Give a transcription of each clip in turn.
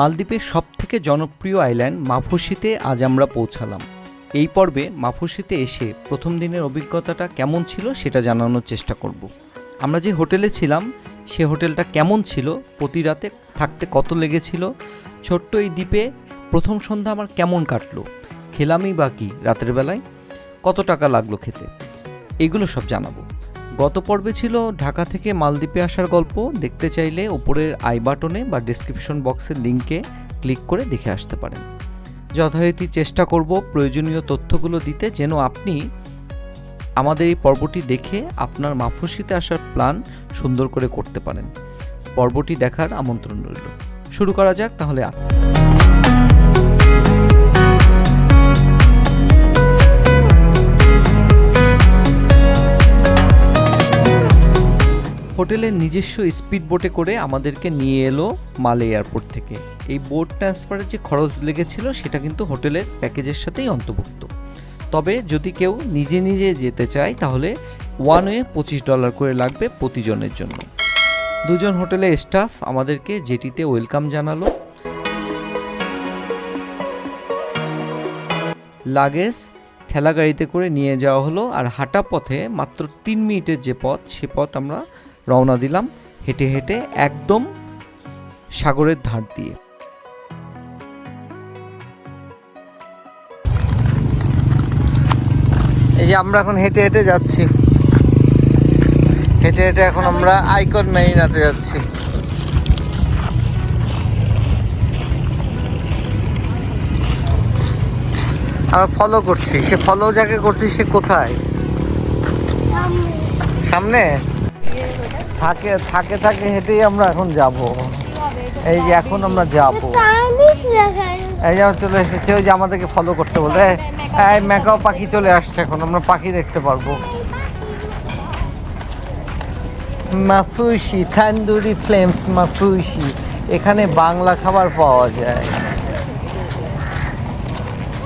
মালদ্বীপের সবথেকে জনপ্রিয় আইল্যান্ড মাফুসিতে আজ আমরা পৌঁছালাম। এই পর্বে মাফুসিতে এসে প্রথম দিনের অভিজ্ঞতাটা কেমন ছিল সেটা জানানোর চেষ্টা করব। আমরা যে হোটেলে ছিলাম, সে হোটেলটা কেমন ছিল, প্রতি রাতে থাকতে কত লেগেছিল, ছোট্ট এই দ্বীপে প্রথম সন্ধ্যা আমার কেমন কাটলো, খেলামই বা কি রাতের বেলায়, কত টাকা লাগল খেতে, এগুলো সব জানাব। গত পর্বে ছিল ঢাকা থেকে মালদ্বীপে আসার গল্প। দেখতে চাইলে ওপরের আই বাটনে বা ডেসক্রিপশন বক্সের লিঙ্কে ক্লিক করে দেখে আসতে পারেন। যথারীতি চেষ্টা করব প্রয়োজনীয় তথ্যগুলো দিতে যেন আপনি আমাদের এই পর্বটি দেখে আপনার মাফুসিতে আসার প্ল্যান সুন্দর করে করতে পারেন। পর্বটি দেখার আমন্ত্রণ রইল। শুরু করা যাক তাহলে হোটেলের নিজস্ব স্পিড বোটে করে আমাদেরকে নিয়ে এলো মালে এয়ারপোর্ট থেকে। এই বোট ট্রান্সফারের যে খরচ লেগেছিল, সেটা কিন্তু হোটেলের প্যাকেজের সাথেই অন্তর্ভুক্ত। তবে যদি কেউ নিজে নিজে যেতে চায়, তাহলে ওয়ান ওয়ে পঁচিশ ডলার করে লাগবে প্রতিজনের জন্য। দুজন হোটেলে স্টাফ আমাদেরকে জেটিতে ওয়েলকাম জানালো। লাগেজ ঠেলা গাড়িতে করে নিয়ে যাওয়া হলো, আর হাঁটা পথে মাত্র তিন মিনিটের যে পথ, সে পথ আমরা রওনা দিলাম হেঁটে হেঁটে একদম সাগরের ধার দিয়ে। এই যে আমরা এখন হেঁটে হেঁটে যাচ্ছি। হেঁটে হেঁটে এখন আমরা আইকন মেরিনাতে যাচ্ছি। আমরা ফলো করছি। সে ফলো যাকে করছি সে কোথায়? সামনে? থাকে থাকে থাকে হেঁটেই আমরা এখন যাব। এই যে এখন আমরা যাব। এই যে চলে এসেছে, ওই যে আমাদেরকে ফলো করতে বলে এই ম্যাকাও পাখি চলে আসছে এখন, আমরা পাখি দেখতে পারব। মাফুসি থান্দুরি ফ্লেমস মাফুসি এখানে বাংলা খাবার পাওয়া যায়।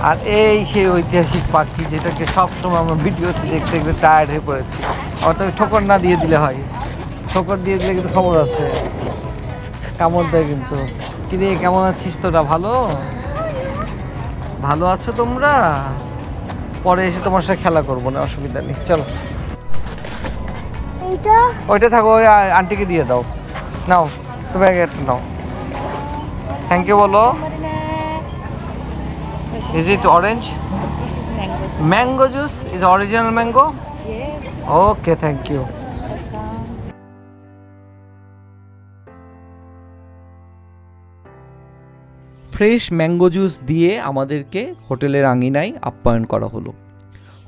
আর এই সেই ঐতিহাসিক পাখি যেটাকে সবসময় আমরা ভিডিওতে দেখতে দেখতে টায়ার্ড হয়ে পড়েছি। অত ঠোকর না দিয়ে দিলে হয়। ঠোকর দিয়ে দিলে কিন্তু খবর আছে। কামড় দেয় কিন্তু। কিরে কেমন আছিস তোরা? ভালো? ভালো আছো তোমরা? পরে এসে তোমার সাথে খেলা করব না অসুবিধা নেই। চলো। ওইটা থাকো ওই আন্টিকে দিয়ে দাও। নাও তো ব্যাগ নাও। থ্যাংক ইউ বলো। Is it orange mango juice is original mango okay thank you fresh mango juice দিয়ে আমাদেরকে হোটেলের আঙিনায় আপ্যায়ন করা হলো।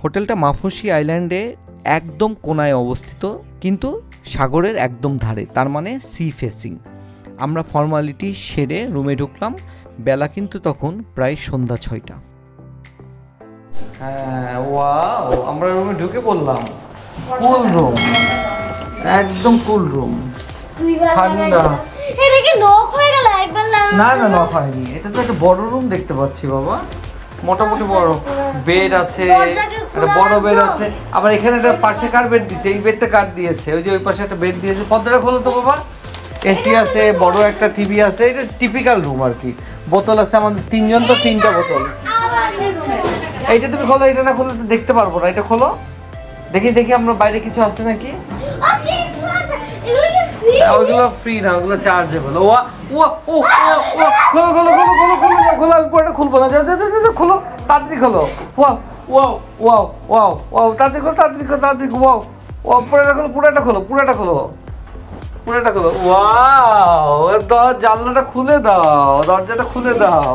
হোটেলটা মাফুসি আইল্যান্ডে একদম কোনায় অবস্থিত, কিন্তু সাগরের একদম ধারে, তার মানে সি ফেসিং আমরা ফর্মালিটি সেরে রুমে ঢুকলাম, বেলা কিন্তু তখন প্রায় সন্ধ্যা ছয়টা। হ্যাঁ ওয়াও আমরা রুমে ঢুকে পড়লাম। কুল রুম একদম কুল রুম ঠান্ডা। এটা কি নখ হয়ে গেল একবার না? না না হয়নি। এটা তো একটা বড় রুম দেখতে পাচ্ছি বাবা। মোটামুটি বড়। বেড আছে একটা বড় বেড আছে। আবার এখানে একটা পাশে কার বেড দিছে? এই বেডটা কার দিয়েছে? ওই যে ওই পাশে একটা বেড দিয়েছে। পর্দাটা খোলো তো বাবা। এসি আছে বড় একটা টিভি আছে। এটা টিপিক্যাল রুম আর কি। বোতল আছে আমাদের তিনজন তো তিনটা বোতল। এইটা তুমি খোলো এটা না খোলো দেখতে পারব না এটা খোলো। দেখি দেখি আমরা বাইরে কিছু আছে নাকি? হ্যাঁ, ওগুলো ফ্রি না ওগুলো চার্জেবল ও ও ও ও খোলো খোলো খোলো খোলো খোলো খোলো আমি পরে খুলবো না। যাও, যাও, যাও, খোলো তাড়াতাড়ি খোলো। Wow wow wow wow wow তাড়াতাড়ি খোলো তাড়াতাড়ি খোলো তাড়াতাড়ি ওয়াও ও পুরোটা খোলো পুরোটা খোলো পুরোটা খোলো পুরোটা খোলো। ওয়াও জানলাটা খুলে দাও দরজাটা খুলে দাও।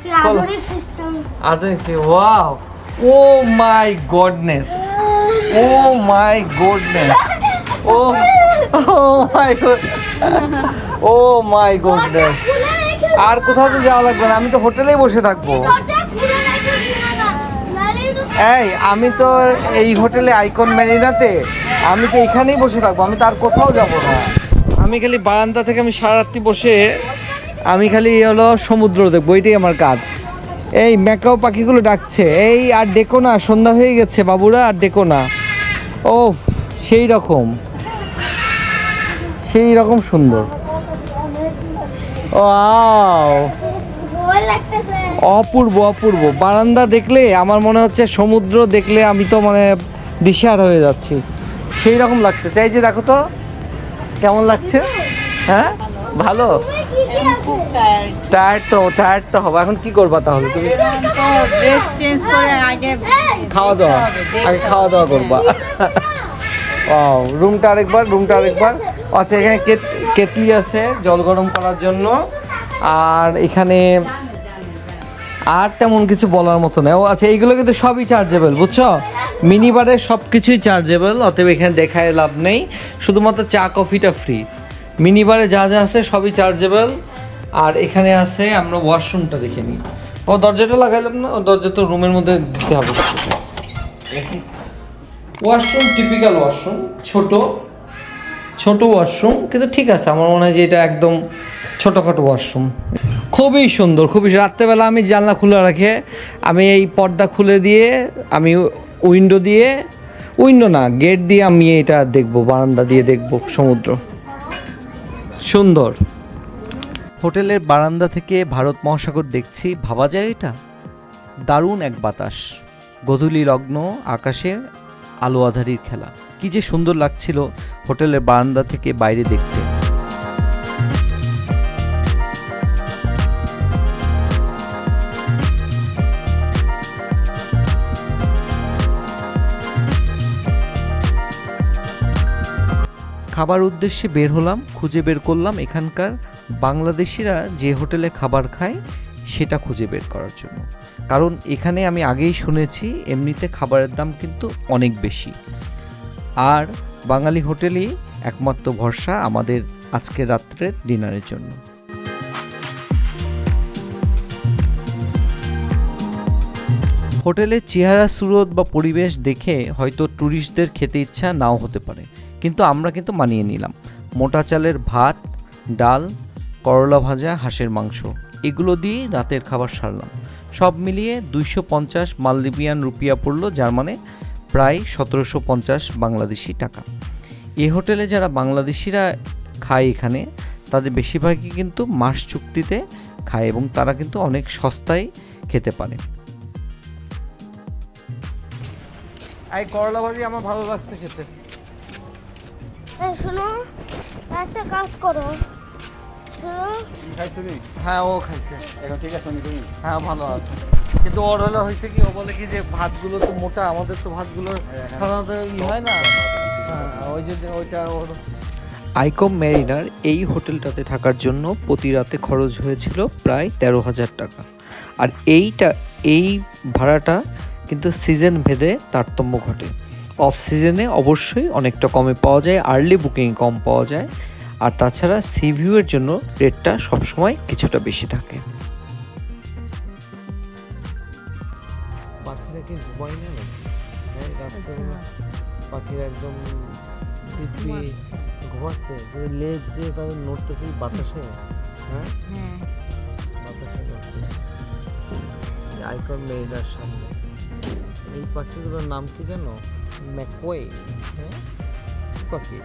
আধুনিক সিস্টেম আধুনিক wow oh my goodness oh my goodness oh oh my God oh my goodness আর কোথাও তো যাওয়া লাগবে না আমি তো হোটেলেই বসে থাকব। এই আমি তো এই হোটেলে আইকন ম্যারিনাতে আমি তো এখানেই বসে থাকব আমি তো আর কোথাও যাব না। আমি খালি বারান্দা থেকে আমি সারা রাত্রি বসে আমি খালি হলো সমুদ্র দেখব, এটাই আমার কাজ। এই ম্যাকাও পাখিগুলো ডাকছে, এই আর ডেকো না, সন্ধ্যা হয়ে গেছে বাবুরা, আর ডেকো না। ও সেই রকম। সেই রকম সুন্দর। ভয় অপূর্ব অপূর্ব। বারান্দা দেখলে, আমার মনে হচ্ছে সমুদ্র দেখলে আমি তো মানে দিশার হয়ে যাচ্ছি। সেই রকম লাগতেছে। এই যে দেখো তো, কেমন লাগছে? হ্যাঁ? ভালো? টায়ার্ড তো টায়ার্ড তো হবে। এখন কি করবা তাহলে তুমি? ড্রেস চেঞ্জ করে আগে খাওয়া দাওয়া। আগে খাওয়া দাওয়া করবা। ও রুমটা আরেকবার রুমটা আরেকবার। আচ্ছা এখানে কেত- কেতলি আছে জল গরম করার জন্য। আর এখানে আর তেমন কিছু বলার মতো নেই। ও আচ্ছা এইগুলো কিন্তু সবই চার্জেবল বুঝছ? মিনি বারে সব কিছুই চার্জেবল অতএব এখানে দেখায় লাভ নেই। শুধুমাত্র চা কফিটা ফ্রি মিনি বারে যা যা আছে সবই চার্জেবল আর এখানে আছে, আমরা ওয়াশরুমটা দেখে নিই। ও, দরজাটা লাগাইলাম না? দরজা তো রুমের মধ্যে দিতে হবে। ওয়াশরুম টিপিক্যাল ওয়াশরুম ছোট। ছোট ওয়াশরুম কিন্তু ঠিক আছে, আমার মনে হয় যে এটা একদম ছোটোখাটো ওয়াশরুম খুবই সুন্দর, খুবই রাত্রেবেলা আমি জানলা খুলে রাখে, আমি এই পর্দা খুলে দিয়ে, আমি উইন্ডো দিয়ে উইন্ডো না গেট দিয়ে আমি এটা দেখব, বারান্দা দিয়ে দেখব, সমুদ্র। সুন্দর। হোটেলের বারান্দা থেকে ভারত মহাসাগর দেখছি, ভাবা যায় এটা? দারুণ এক বাতাস। গধূলি লগ্ন আকাশে আলো আধারির খেলা। কি যে সুন্দর লাগছিল হোটেলের বারান্দা থেকে বাইরে দেখতে। খাবার উদ্দেশ্যে বের হলাম, খুঁজে বের করলাম এখানকার বাংলাদেশিরা যে হোটেলে খাবার খায় সেটা খুঁজে বের করার জন্য। কারণ এখানে আমি আগেই শুনেছি, এমনিতে খাবারের দাম কিন্তু অনেক বেশি। আর বাঙালি হোটেলই একমাত্র ভরসা আমাদের আজকে রাত্রের ডিনারের জন্য। হোটেলের চেহারা, সুরত বা পরিবেশ দেখে হয়তো ট্যুরিস্টদের খেতে ইচ্ছা নাও হতে পারে। কিন্তু আমরা কিন্তু মানিয়ে নিলাম। মোটা চালের ভাত, ডাল, করলা ভাজা, হাঁসের মাংস, এগুলো দিয়ে রাতের খাবার সারলাম। সব মিলিয়ে দুইশো পঞ্চাশ মালদ্বীপিয়ান রুপিয়া পড়ল, যার মানে প্রায় সতেরোশো পঞ্চাশ বাংলাদেশি টাকা। এ হোটেলে যারা বাংলাদেশিরা খায় এখানে, তাদের বেশিরভাগই কিন্তু মাস চুক্তিতে খায় এবং তারা কিন্তু অনেক সস্তায় খেতে পারে। এই করলা ভাজি আমার ভালো লাগছে খেতে। এই শোনো একটা কাজ করো। শোনো। খাইছিলি হ্যাঁ ও খাইছে। এখন ঠিক আছে নি তুমি? হ্যাঁ ভালো আছে। কিন্তু ওর হলে হয়েছে কি ও বলে কি যে ভাতগুলো তো মোটা আমাদের তো ভাতগুলো সাধারণত ই হয় না। হ্যাঁ ওই যে ওইটা ওর আইকম মেরিনার এই হোটেলটাতে থাকার জন্য প্রতি রাতে খরচ হয়েছিল প্রায় তেরো হাজার টাকা। আর এইটা এই ভাড়াটা কিন্তু সিজন ভেদে তারতম্য ঘটে। অফ সিজনে অবশ্যই অনেকটা কমে পাওয়া যায় আর্লি বুকিং কম পাওয়া যায়। আর তাছাড়া সি ভিউয়ের জন্য রেটটা সবসময় কিছুটা বেশি থাকে। পাখিরা কি ঘুমায় না নাকি? হ্যাঁ পাখিরা একদম ঘুমাচ্ছে। যে লেজ যে তাদের নড়তেছে বাতাসে হ্যাঁ? হ্যাঁ। বাতাসে নড়তেছে। আইকন মেরিনার সামনে। এই পাখিগুলোর নাম কি জানো? ম্যাকওয়ে। হ্যাঁ? পাখি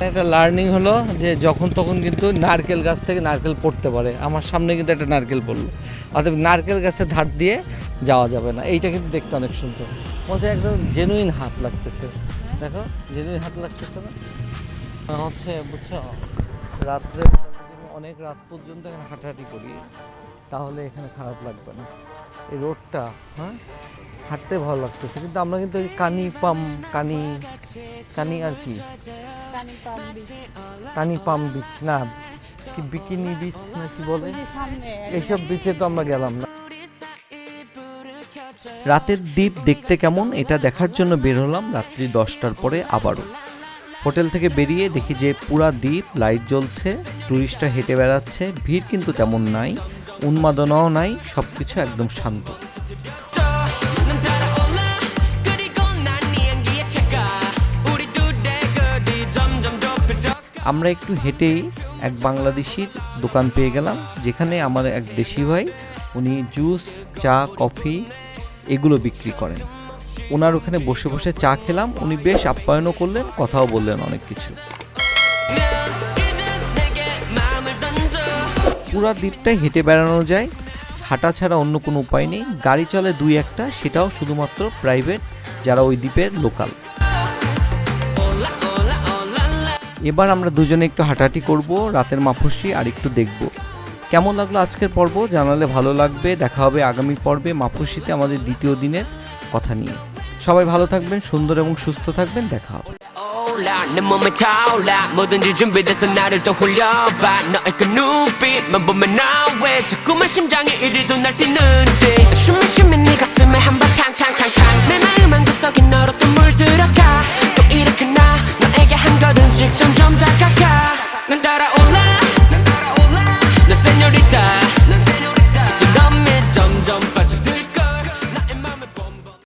একটা লার্নিং হলো যে যখন তখন কিন্তু নারকেল গাছ থেকে নারকেল পড়তে পারে। আমার সামনে কিন্তু একটা নারকেল পড়ল। অর্থাৎ নারকেল গাছের ধার দিয়ে যাওয়া যাবে না। এইটা কিন্তু দেখতে অনেক সুন্দর। হচ্ছে একদম জেনুইন হাত লাগতেছে। দেখো জেনুইন হাত লাগতেছে না? হচ্ছে বুঝছ? রাত্রে অনেক রাত পর্যন্ত এখানে হাঁটাহাঁটি করি। তাহলে এখানে খারাপ লাগবে না। এই রোডটা হ্যাঁ? হাঁটতে ভালো লাগতেছে। কিন্তু আমরা কিন্তু এই কানি পাম কানি কানি আর কি? কানি পাম বিচ না? কি বিকিনি বিচ না কি বলে? এইসব বিচে তো আমরা গেলাম না। রাতের দ্বীপ দেখতে কেমন এটা দেখার জন্য বের হলাম রাত্রি দশটার পরে আবারও। হোটেল থেকে বেরিয়ে দেখি যে পুরা দ্বীপ লাইট জ্বলছে টুরিস্টরা হেঁটে বেড়াচ্ছে ভিড় কিন্তু তেমন নাই। উন্মাদনাও নাই সব কিছু একদম শান্ত। আমরা একটু হেঁটেই এক বাংলাদেশির দোকান পেয়ে গেলাম, যেখানে আমার এক দেশি ভাই, উনি জুস, চা, কফি এগুলো বিক্রি করেন। ওনার ওখানে বসে বসে চা খেলাম, উনি বেশ আপ্যায়নও করলেন, কথাও বললেন অনেক কিছু। পুরো দ্বীপটাই হেঁটে বেড়ানো যায়। হাঁটা ছাড়া অন্য কোনো উপায় নেই। গাড়ি চলে দুই একটা, সেটাও শুধুমাত্র প্রাইভেট যারা ওই দ্বীপের লোকাল এবার আমরা দুজনে একটু হাঁটাহাঁটি করব, রাতের মাফসি আর একটু দেখব। কেমন লাগল আজকের পর্ব? জানালে ভালো লাগবে। দেখা হবে আগামী পর্বে মাফসিতে আমাদের দ্বিতীয় দিনের কথা নিয়ে। সবাই ভালো থাকবেন, সুন্দর এবং সুস্থ থাকবেন। দেখা হবে। 타올라. 내 몸에 타올라. 뭐든지 준비돼서 나를 또 홀려봐. 너의 그 눈빛만 보면 나 왜 자꾸만 심장이 이리도 날뛰는지. 숨이 쉬면 네 가슴에 한발 탕탕탕탕. 내 마음 한 구석이 너로 또 물들어가. 또 이렇게 나 너에게 한 걸음씩 점점 다가가. 난 따라올라.